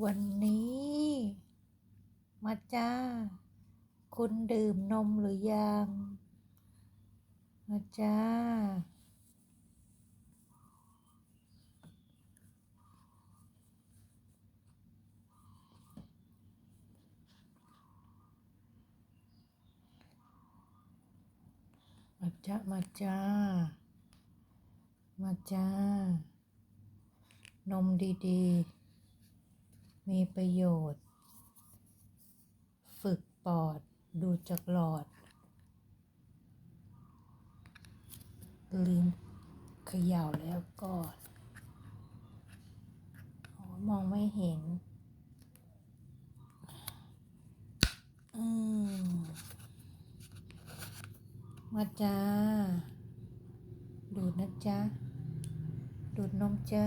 วันนี้ มาจ้า คุณดื่มนมหรือยัง มาจ้า มาจ้า มาจ้า มาจ้า นมดี ๆ มีประโยชน์ ฝึกปอด ดูจากหลอด ลืมเขย่าแล้วก่อนมองไม่เห็น อืมมาจ้า ดูดนะจ๊ะ ดูดนมจ้า